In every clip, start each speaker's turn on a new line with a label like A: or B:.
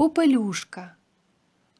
A: Попелюшка.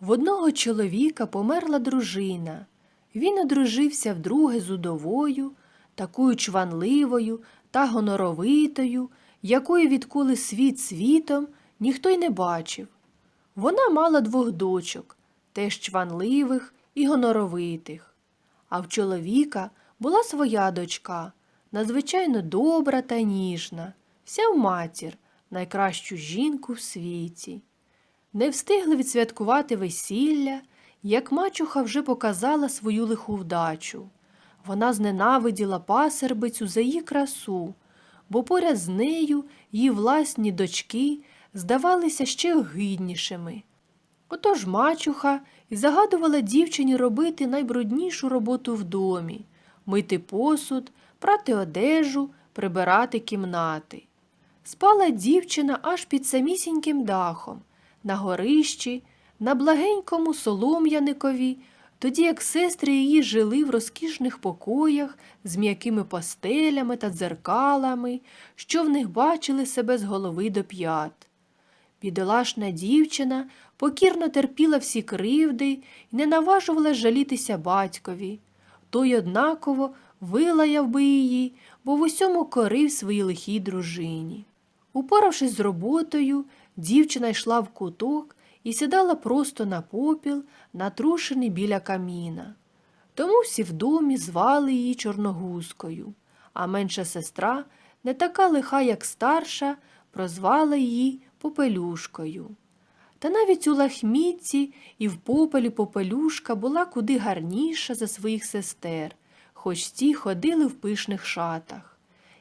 A: В одного чоловіка померла дружина. Він одружився вдруге з удовою, такою чванливою та гоноровитою, якої відколи світ світом ніхто й не бачив. Вона мала двох дочок, теж чванливих і гоноровитих. А в чоловіка була своя дочка, надзвичайно добра та ніжна, вся в матір, найкращу жінку в світі. Не встигли відсвяткувати весілля, як мачуха вже показала свою лиху вдачу. Вона зненавиділа пасербицю за її красу, бо поряд з нею її власні дочки здавалися ще гиднішими. Отож мачуха і загадувала дівчині робити найбруднішу роботу в домі мити посуд, прати одежу, прибирати кімнати. Спала дівчина аж під самісіньким дахом, на горищі, на благенькому солом'яникові, тоді як сестри її жили в розкішних покоях з м'якими постелями та дзеркалами, що в них бачили себе з голови до п'ят. Бідолашна дівчина покірно терпіла всі кривди і не наважувала жалітися батькові. Той однаково вилаяв би її, бо в усьому корив своїй лихій дружині. Упоравшись з роботою, дівчина йшла в куток і сідала просто на попіл, натрушений біля каміна. Тому всі в домі звали її Чорногузкою, а менша сестра, не така лиха, як старша, прозвала її Попелюшкою. Та навіть у лахмітці і в попелі попелюшка була куди гарніша за своїх сестер, хоч ті ходили в пишних шатах.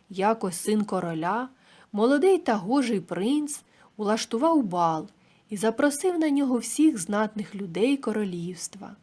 A: Якось син короля, молодий та гожий принц, улаштував бал і запросив на нього всіх знатних людей королівства.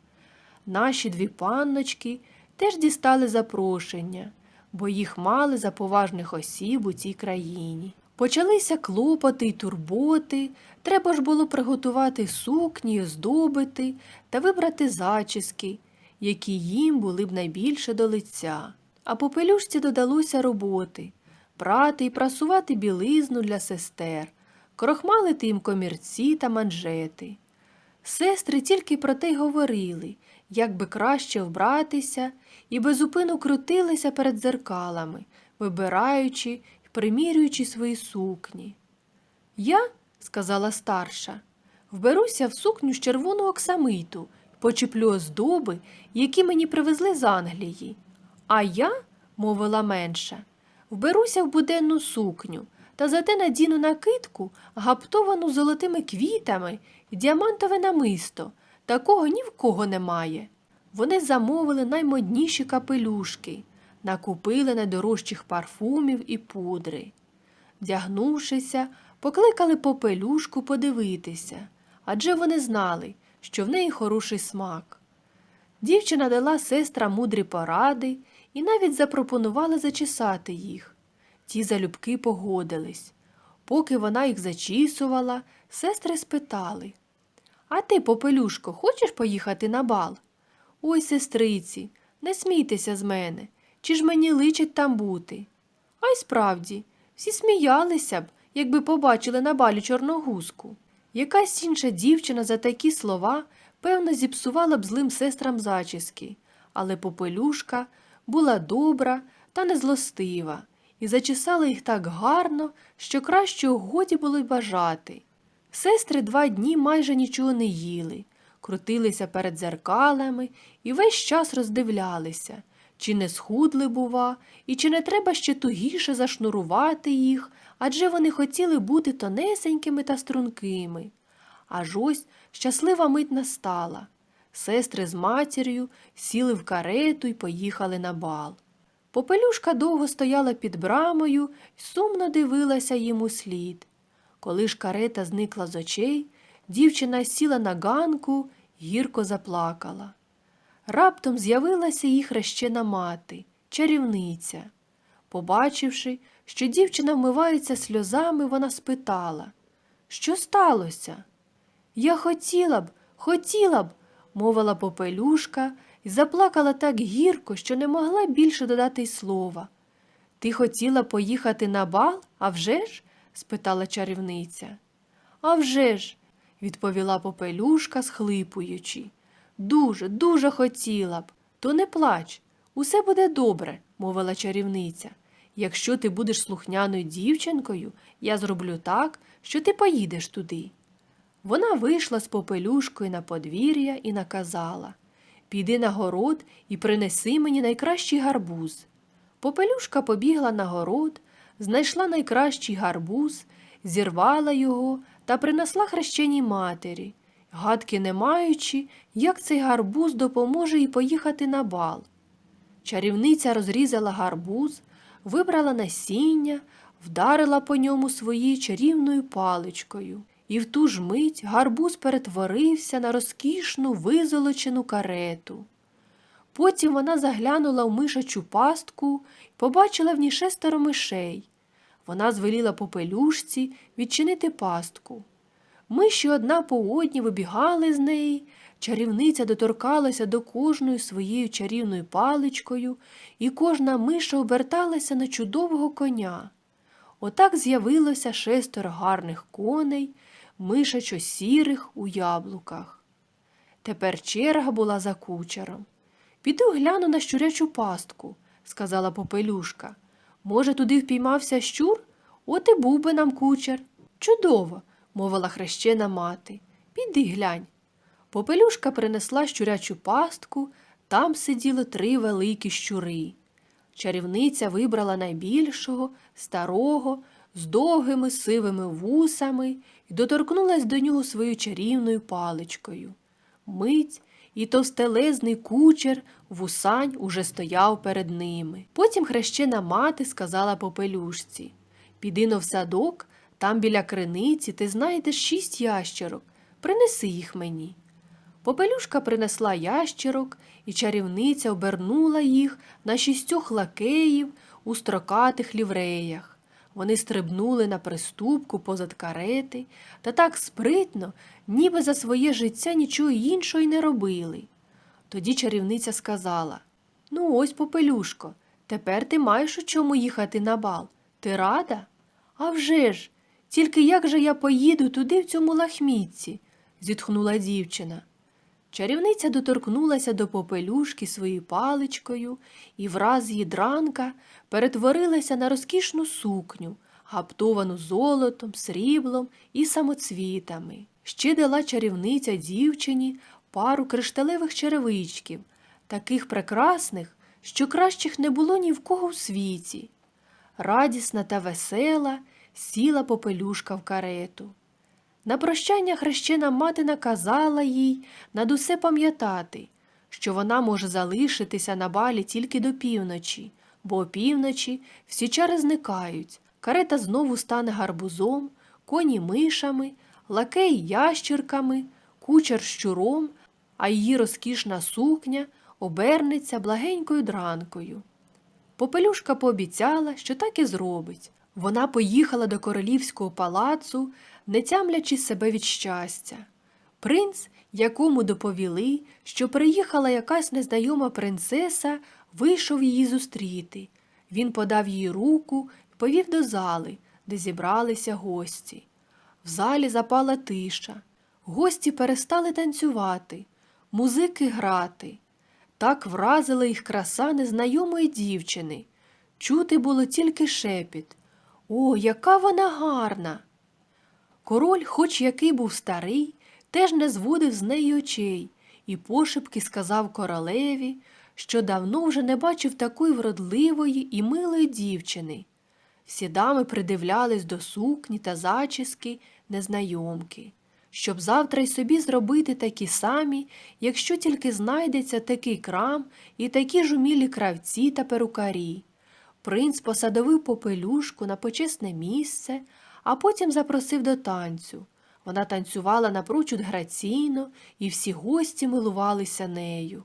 A: Наші дві панночки теж дістали запрошення, бо їх мали за поважних осіб у цій країні. Почалися клопоти й турботи, треба ж було приготувати сукні, оздобити та вибрати зачіски, які їм були б найбільше до лиця. А попелюшці додалося роботи прати й прасувати білизну для сестер, крохмалити їм комірці та манжети. Сестри тільки про те й говорили, як би краще вбратися, і безупину крутилися перед зеркалами, вибираючи й примірюючи свої сукні. Я, сказала старша, вберуся в сукню з червоного оксамиту почеплю оздоби, які мені привезли з Англії. А я, мовила менша, вберуся в буденну сукню та зате надіну накидку, гаптовану золотими квітами і діамантове намисто. Такого ні в кого немає. Вони замовили наймодніші капелюшки, накупили найдорожчих парфумів і пудри. Вдягнувшися, покликали попелюшку подивитися, адже вони знали, що в неї хороший смак. Дівчина дала сестрам мудрі поради і навіть запропонувала зачесати їх. Ті залюбки погодились. Поки вона їх зачісувала, сестри спитали А ти, попелюшко, хочеш поїхати на бал? Ой, сестриці, не смійтеся з мене, чи ж мені личить там бути? А й справді, всі сміялися б, якби побачили на балі чорногузку. Якась інша дівчина за такі слова, певно, зіпсувала б злим сестрам зачіски, але попелюшка була добра та незлостива і зачесала їх так гарно, що кращого годі було й бажати. Сестри два дні майже нічого не їли, крутилися перед зеркалами і весь час роздивлялися, чи не схудли, бува, і чи не треба ще тугіше зашнурувати їх, адже вони хотіли бути тонесенькими та стрункими. Аж ось щаслива мить настала. Сестри з матір'ю сіли в карету й поїхали на бал. Попелюшка довго стояла під брамою й сумно дивилася їм у слід. Коли ж карета зникла з очей, дівчина сіла на ганку гірко заплакала. Раптом з'явилася їх хрещена мати, чарівниця. Побачивши, що дівчина вмивається сльозами, вона спитала Що сталося? Я хотіла б, хотіла б, мовила попелюшка і заплакала так гірко, що не могла більше додати й слова. Ти хотіла поїхати на бал, а вже ж? спитала чарівниця. «А вже ж! відповіла попелюшка, схлипуючи. Дуже, дуже хотіла б. То не плач, усе буде добре, мовила чарівниця. Якщо ти будеш слухняною дівчинкою, я зроблю так, що ти поїдеш туди. Вона вийшла з попелюшкою на подвір'я і наказала Піди на город і принеси мені найкращий гарбуз. Попелюшка побігла на город, знайшла найкращий гарбуз, зірвала його та принесла хрещеній матері, гадки не маючи, як цей гарбуз допоможе їй поїхати на бал. Чарівниця розрізала гарбуз, вибрала насіння, вдарила по ньому своєю чарівною паличкою, і в ту ж мить гарбуз перетворився на розкішну визолочену карету. Потім вона заглянула в мишачу пастку побачила в ній шестеро мишей. Вона звеліла попелюшці відчинити пастку. Миші одна по одній вибігали з неї, чарівниця доторкалася до кожної своєю чарівною паличкою, і кожна миша оберталася на чудового коня. Отак з'явилося шестеро гарних коней, мишачо сірих у яблуках. Тепер черга була за кучером. Піду гляну на щурячу пастку, сказала попелюшка. Може, туди впіймався щур? От і був би нам кучер. Чудово, мовила хрещена мати. Піди глянь. Попелюшка принесла щурячу пастку, там сиділи три великі щури. Чарівниця вибрала найбільшого, старого, з довгими сивими вусами і доторкнулась до нього своєю чарівною паличкою. Мить і товстелезний кучер вусань уже стояв перед ними. Потім хрещена мати сказала попелюшці Піди но в садок, там біля криниці ти знайдеш шість ящерок. Принеси їх мені. Попелюшка принесла ящерок, і чарівниця обернула їх на шістьох лакеїв у строкатих лівреях. Вони стрибнули на приступку позад карети та так спритно, ніби за своє життя нічого іншого й не робили. Тоді чарівниця сказала Ну, ось, попелюшко, тепер ти маєш у чому їхати на бал. Ти рада? «А вже ж! Тільки як же я поїду туди в цьому лахмітці? зітхнула дівчина. Чарівниця доторкнулася до попелюшки своєю паличкою, і враз дранка перетворилася на розкішну сукню, гаптовану золотом, сріблом і самоцвітами. Ще дала чарівниця дівчині пару кришталевих черевичків, таких прекрасних, що кращих не було ні в кого в світі. Радісна та весела сіла попелюшка в карету. На прощання хрещена мати наказала їй над усе пам'ятати, що вона може залишитися на балі тільки до півночі, бо опівночі всі чари зникають, карета знову стане гарбузом, коні мишами, лакей ящірками, кучер щуром, а її розкішна сукня обернеться благенькою дранкою. Попелюшка пообіцяла, що так і зробить. Вона поїхала до королівського палацу, не тямлячи себе від щастя. Принц, якому доповіли, що приїхала якась незнайома принцеса, вийшов її зустріти. Він подав їй руку і повів до зали, де зібралися гості. В залі запала тиша. Гості перестали танцювати, музики грати. Так вразила їх краса незнайомої дівчини. Чути було тільки шепіт. О, яка вона гарна! Король, хоч який був старий, теж не зводив з неї очей і пошепки сказав королеві, що давно вже не бачив такої вродливої і милої дівчини. Всі дами придивлялись до сукні та зачіски незнайомки, щоб завтра й собі зробити такі самі, якщо тільки знайдеться такий крам і такі ж умілі кравці та перукарі. Принц посадовив попелюшку на почесне місце, а потім запросив до танцю. Вона танцювала напрочуд граційно, і всі гості милувалися нею.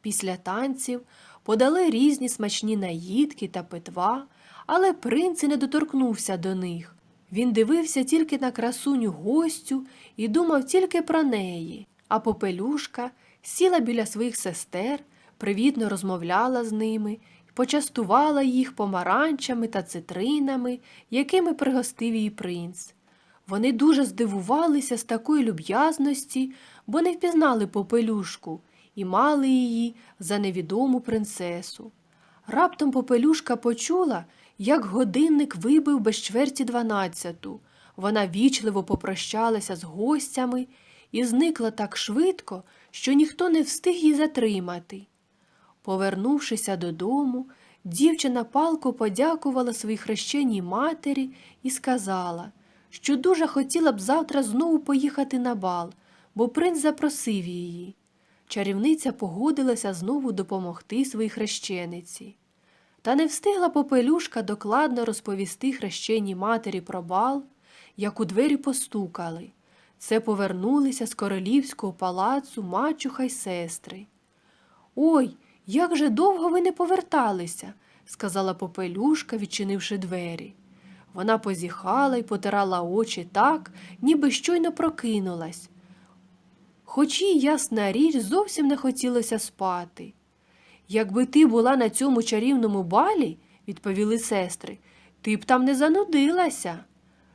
A: Після танців подали різні смачні наїдки та питва, але принц і не доторкнувся до них. Він дивився тільки на красуню гостю і думав тільки про неї, а попелюшка сіла біля своїх сестер, привітно розмовляла з ними почастувала їх помаранчами та цитринами, якими пригостив її принц. Вони дуже здивувалися з такої люб'язності, бо не впізнали попелюшку і мали її за невідому принцесу. Раптом попелюшка почула, як годинник вибив без чверті дванадцяту. Вона вічливо попрощалася з гостями і зникла так швидко, що ніхто не встиг її затримати. Повернувшися додому, дівчина палко подякувала своїй хрещеній матері і сказала, що дуже хотіла б завтра знову поїхати на бал, бо принц запросив її. Чарівниця погодилася знову допомогти своїй хрещениці. Та не встигла попелюшка докладно розповісти хрещеній матері про бал, як у двері постукали. Це повернулися з королівського палацу мачуха й сестри. Ой, як же довго ви не поверталися, сказала попелюшка, відчинивши двері. Вона позіхала й потирала очі так, ніби щойно прокинулась. Хоч їй, ясна річ, зовсім не хотілося спати. Якби ти була на цьому чарівному балі, відповіли сестри, ти б там не занудилася.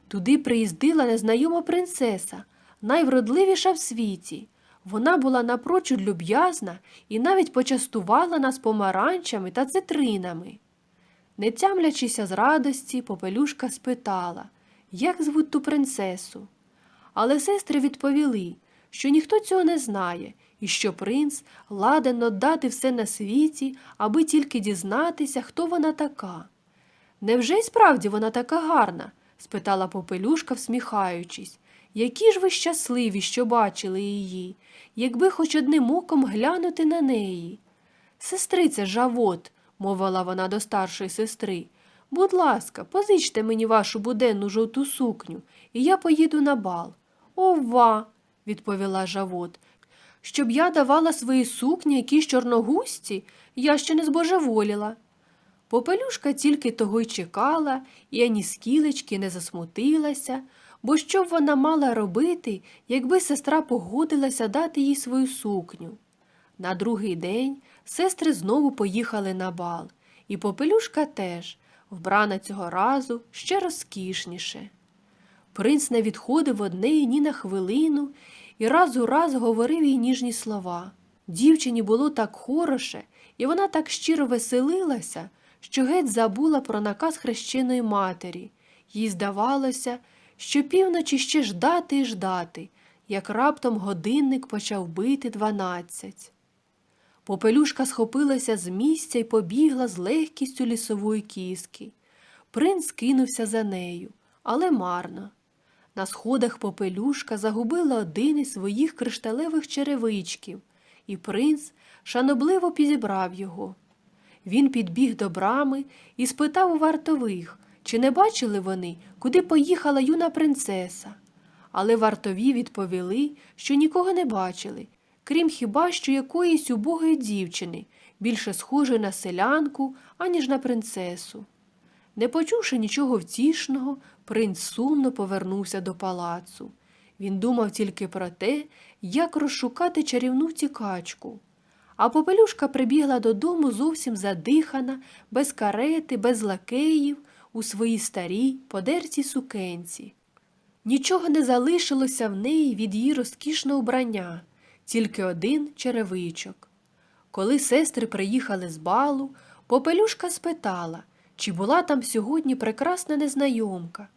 A: Туди приїздила незнайома принцеса, найвродливіша в світі. Вона була напрочуд люб'язна і навіть почастувала нас помаранчами та цитринами. Не тямлячися з радості, попелюшка спитала, як звуть ту принцесу. Але сестри відповіли, що ніхто цього не знає, і що принц ладен отдати все на світі, аби тільки дізнатися, хто вона така. Невже й справді вона така гарна? спитала попелюшка, всміхаючись. Які ж ви щасливі, що бачили її, якби хоч одним оком глянути на неї. Сестриця Жавот, мовила вона до старшої сестри, будь ласка, позичте мені вашу буденну жовту сукню, і я поїду на бал. Ова, відповіла Жавот. Щоб я давала свої сукні якісь чорногусті, я ще не збожеволіла. Попелюшка тільки того й чекала, і ані скілечки не засмутилася, бо що б вона мала робити, якби сестра погодилася дати їй свою сукню. На другий день сестри знову поїхали на бал, і попелюшка теж, вбрана цього разу ще розкішніше. Принц не відходив од неї ні на хвилину і раз у раз говорив їй ніжні слова. Дівчині було так хороше, і вона так щиро веселилася, що геть забула про наказ хрещеної матері. Їй здавалося, що півночі ще ждати і ждати, як раптом годинник почав бити дванадцять. Попелюшка схопилася з місця і побігла з легкістю лісової кіски. Принц кинувся за нею, але марно. На сходах попелюшка загубила один із своїх кришталевих черевичків, і принц шанобливо підібрав його. Він підбіг до брами і спитав у вартових, чи не бачили вони, куди поїхала юна принцеса. Але вартові відповіли, що нікого не бачили, крім хіба що якоїсь убогої дівчини, більше схожої на селянку, аніж на принцесу. Не почувши нічого втішного, принц сумно повернувся до палацу. Він думав тільки про те, як розшукати чарівну втікачку. А попелюшка прибігла додому зовсім задихана, без карети, без лакеїв, у своїй старій подертій сукенці. Нічого не залишилося в неї від її розкішного вбрання, тільки один черевичок. Коли сестри приїхали з балу, попелюшка спитала, чи була там сьогодні прекрасна незнайомка.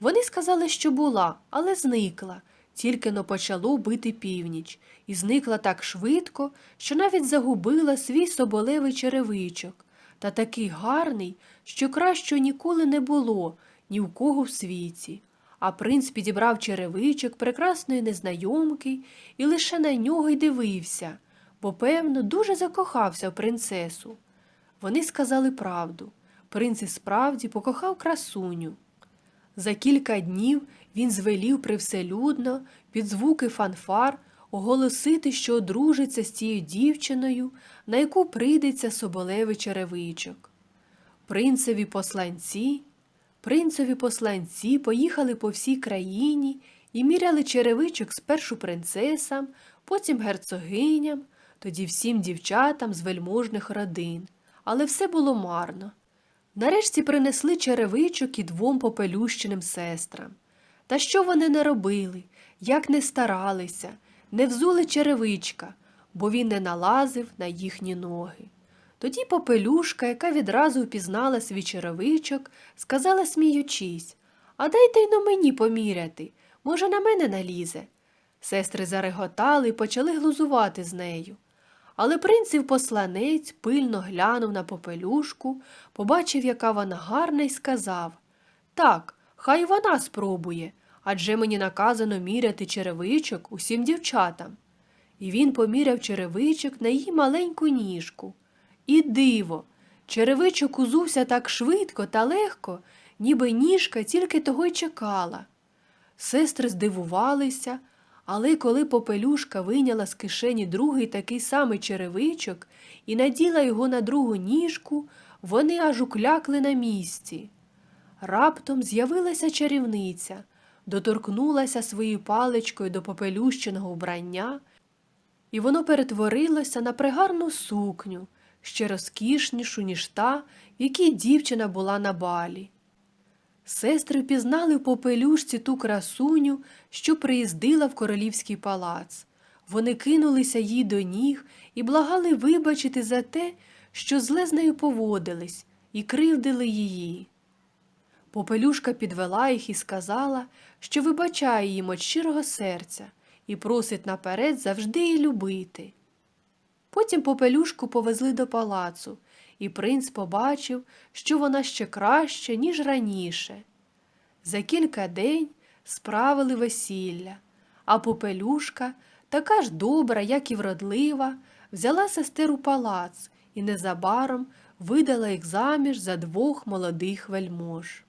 A: Вони сказали, що була, але зникла, тільки но почало бити північ, і зникла так швидко, що навіть загубила свій соболевий черевичок, та такий гарний, що краще ніколи не було ні в кого в світі. А принц підібрав черевичок прекрасної незнайомки і лише на нього й дивився, бо, певно, дуже закохався в принцесу. Вони сказали правду. Принц і справді покохав красуню. За кілька днів він звелів привселюдно, під звуки фанфар, оголосити, що одружиться з тією дівчиною, на яку прийдеться соболевий черевичок. Принцеві посланці, принцеві посланці поїхали по всій країні і міряли черевичок спершу принцесам, потім герцогиням, тоді всім дівчатам з вельможних родин. Але все було марно. Нарешті принесли черевичок і двом попелющеним сестрам. Та що вони не робили, як не старалися, не взули черевичка, бо він не налазив на їхні ноги. Тоді попелюшка, яка відразу впізнала свій черевичок, сказала, сміючись, а дайте й на мені поміряти, може, на мене налізе. Сестри зареготали і почали глузувати з нею. Але принців посланець пильно глянув на попелюшку, побачив, яка вона гарна, і сказав Так, хай вона спробує, адже мені наказано міряти черевичок усім дівчатам. І він поміряв черевичок на її маленьку ніжку. І диво, черевичок узувся так швидко та легко, ніби ніжка тільки того й чекала. Сестри здивувалися, але коли попелюшка вийняла з кишені другий такий самий черевичок і наділа його на другу ніжку, вони аж уклякли на місці. Раптом з'явилася чарівниця, доторкнулася своєю паличкою до попелющеного вбрання, і воно перетворилося на пригарну сукню, ще розкішнішу, ніж та, в якій дівчина була на балі. Сестри впізнали в попелюшці ту красуню, що приїздила в королівський палац. Вони кинулися їй до ніг і благали вибачити за те, що зле з нею поводились, і кривдили її. Попелюшка підвела їх і сказала, що вибачає їм від щирого серця і просить наперед завжди її любити. Потім попелюшку повезли до палацу, і принц побачив, що вона ще краща, ніж раніше. За кілька день справили весілля, а попелюшка, така ж добра, як і вродлива, взяла сестер у палац і незабаром видала їх заміж за двох молодих вельмож.